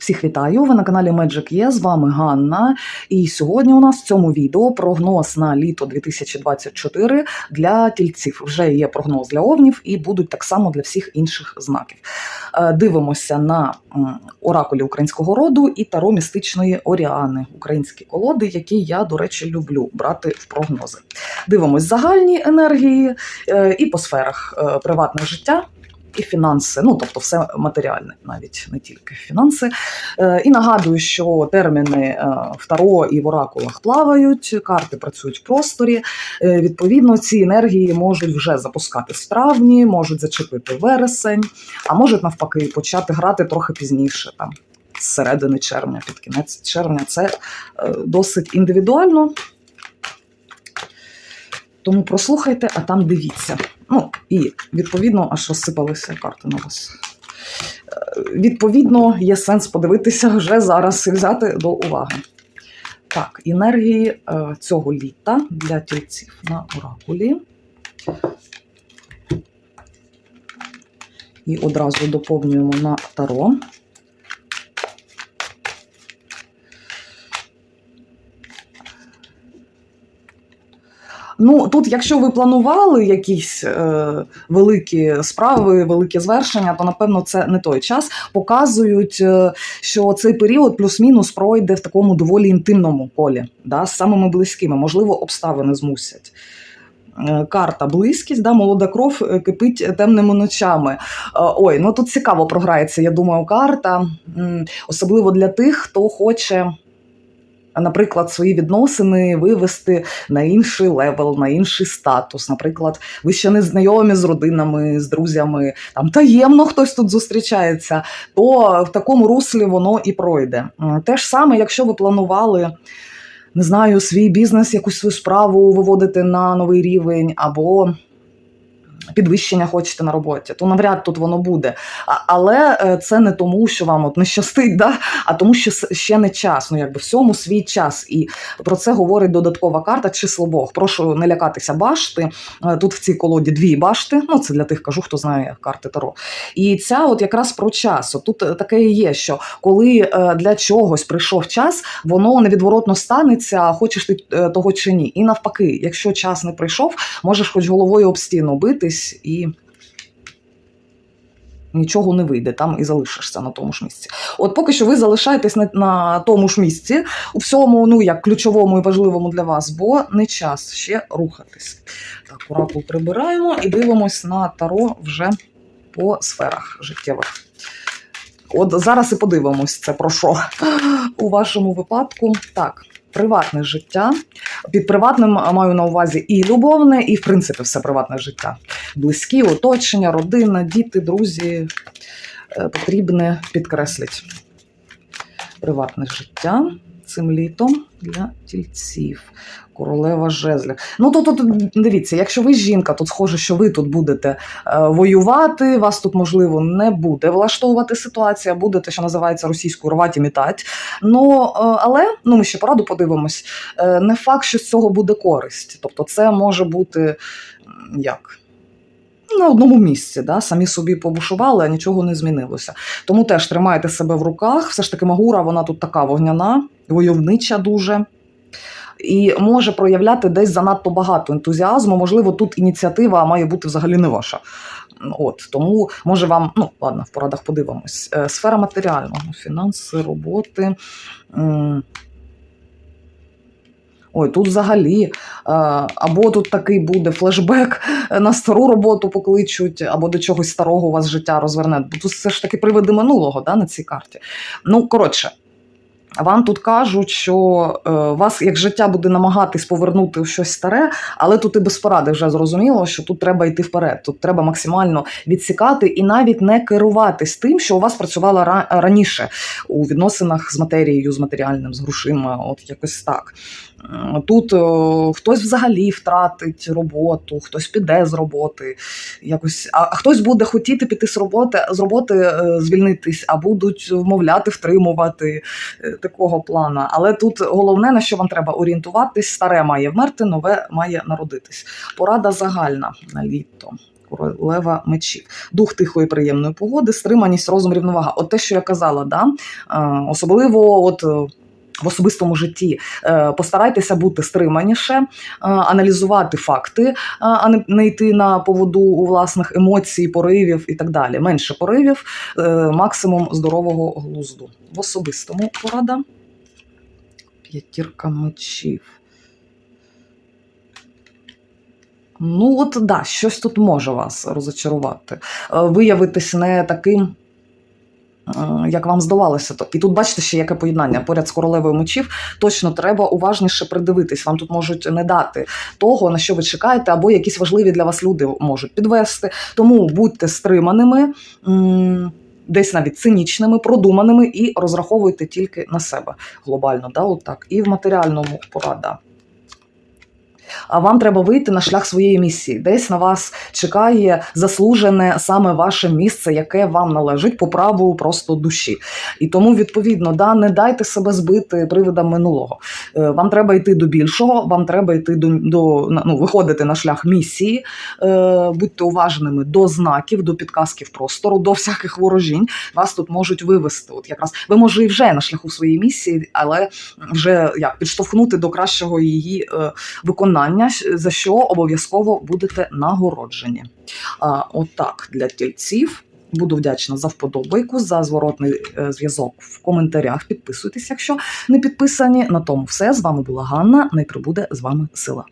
Всіх вітаю! Ви на каналі Magic є. З вами Ганна. І сьогодні у нас в цьому відео прогноз на літо 2024 для тільців. Вже є прогноз для овнів і будуть так само для всіх інших знаків. Е, Дивимося на оракулі українського роду і таро містичної Оріани, українські колоди, які я, до речі, люблю брати в прогнози. Дивимось загальні енергії е, і по сферах е, приватне життя. І фінанси, ну тобто все матеріальне, навіть не тільки фінанси. Е, і нагадую, що терміни е, в Таро і в оракулах плавають, карти працюють в просторі. Е, відповідно, ці енергії можуть вже запускатись в травні, можуть зачепити вересень, а можуть навпаки почати грати трохи пізніше, там з середини червня, під кінець червня. Це досить індивідуально. Тому прослухайте, а там дивіться. Ну, і відповідно, аж розсипалися карти на вас. Е, Відповідно, є сенс подивитися вже зараз і взяти до уваги. Так, енергії е, цього літа для тільців на оракулі. І одразу доповнюємо на таро. Ну, тут, якщо ви планували якісь е, великі справи, великі звершення, то напевно це не той час. Показують, е, що цей період плюс-мінус пройде в такому доволі інтимному колі, да, з самими близькими, можливо, обставини змусять. Е, Карта близькість, да, молода кров е, кипить темними ночами. Е, Ой, ну тут цікаво програється, я думаю, карта. Особливо для тих, хто хоче, наприклад, свої відносини вивести на інший левел, на інший статус. Наприклад, ви ще не знайомі з родинами, з друзями, там таємно хтось тут зустрічається, то в такому руслі воно і пройде. Те ж саме, якщо ви планували. Не знаю, свій бізнес, якусь свою справу виводити на новий рівень, або підвищення хочете на роботі, то навряд тут воно буде. Але е, це не тому, що вам от не щастить, да? а тому, що ще не час. Ну, якби всьому свій час. І про це говорить додаткова карта число Бог. Прошу не лякатися башти. Е, Тут в цій колоді дві башти. Ну, це для тих кажу, хто знає карти Таро. І ця от якраз про час. Тут е, таке і є, що коли для чогось прийшов час, воно невідворотно станеться, хочеш ти того чи ні. І навпаки, якщо час не прийшов, можеш хоч головою об стіну битись і. Нічого не вийде, там і залишишся на тому ж місці. От поки що ви залишаєтесь на, на тому ж місці, у всьому, ну як ключовому і важливому для вас, бо не час ще рухатись. Так, оракул прибираємо і дивимось на таро вже по сферах життєвих. От зараз і подивимось це про що у вашому випадку. Так, приватне життя. Під приватним маю на увазі і любовне, і в принципі все приватне життя. Близькі, оточення, родина, діти, друзі. Е, Потрібне підкреслить приватне життя цим літом для тільців. Королева жезлів. Ну то тут дивіться, якщо ви жінка, то схоже, що ви тут будете е, воювати. Вас тут можливо не буде влаштовувати ситуація, будете, що називається російською рвати мітать. Ну е, але ну ми ще пораду подивимось. Не факт, що з цього буде користь. Тобто, це може бути як. На одному місці, да, самі собі побушували, а нічого не змінилося. Тому теж тримайте себе в руках. Все ж таки, Магура, вона тут така вогняна, войовнича дуже. І може проявляти десь занадто багато ентузіазму. Можливо, тут ініціатива має бути взагалі не ваша. От тому може вам, ну ладно, в порадах подивимось. Е, Сфера матеріального, фінанси, роботи. Ой, тут взагалі, е, або тут такий буде флешбек на стару роботу покличуть, або до чогось старого у вас життя розверне. Бо тут все ж таки приведи минулого да, на цій карті. Ну, коротше, вам тут кажуть, що е, вас як життя буде намагатись повернути в щось старе, але тут і без поради вже зрозуміло, що тут треба йти вперед. Тут треба максимально відсікати і навіть не керуватись тим, що у вас працювало ра- раніше у відносинах з матерією, з матеріальним, з грошима, от якось так. Тут о, хтось взагалі втратить роботу, хтось піде з роботи, якось, а хтось буде хотіти піти з роботи, з роботи е, звільнитись, а будуть вмовляти, втримувати е, такого плана. Але тут головне, на що вам треба орієнтуватись, старе має вмерти, нове має народитись. Порада загальна на літо. королева мечів. Дух тихої приємної погоди, стриманість, розум, рівновага. От те, що я казала, да? е, особливо от. В особистому житті Е, постарайтеся бути стриманіше, е, аналізувати факти, е, а не, йти на поводу у власних емоцій, поривів і так далі. Менше поривів, максимум здорового глузду. В особистому порада. П'ятірка мечів. Ну, от да, щось тут може вас розочарувати. Виявитись не таким, як вам здавалося. То- І тут бачите ще яке поєднання. Поряд з королевою мечів точно треба уважніше придивитись. Вам тут можуть не дати того, на що ви чекаєте, або якісь важливі для вас люди можуть підвести. Тому будьте стриманими. Десь навіть цинічними, продуманими і розраховуйте тільки на себе глобально, да, от. І в матеріальному порада. А вам треба вийти на шлях своєї місії. Десь на вас чекає заслужене саме ваше місце, яке вам належить по праву просто душі. І тому, відповідно, да, не дайте себе збити привидам минулого. Е, Вам треба йти до більшого, вам треба йти до, до ну, виходити на шлях місії, е, будьте уважними до знаків, до підказків простору, до всяких ворожінь. Вас тут можуть вивести. От якраз ви може і вже на шляху своєї місії, але вже як підштовхнути до кращого її е, виконання, за що обов'язково будете нагороджені. Отак для тільців. Буду вдячна за вподобайку, за зворотний е, зв'язок в коментарях. Підписуйтесь, якщо не підписані. На тому все з вами була Ганна. Не прибуде з вами сила.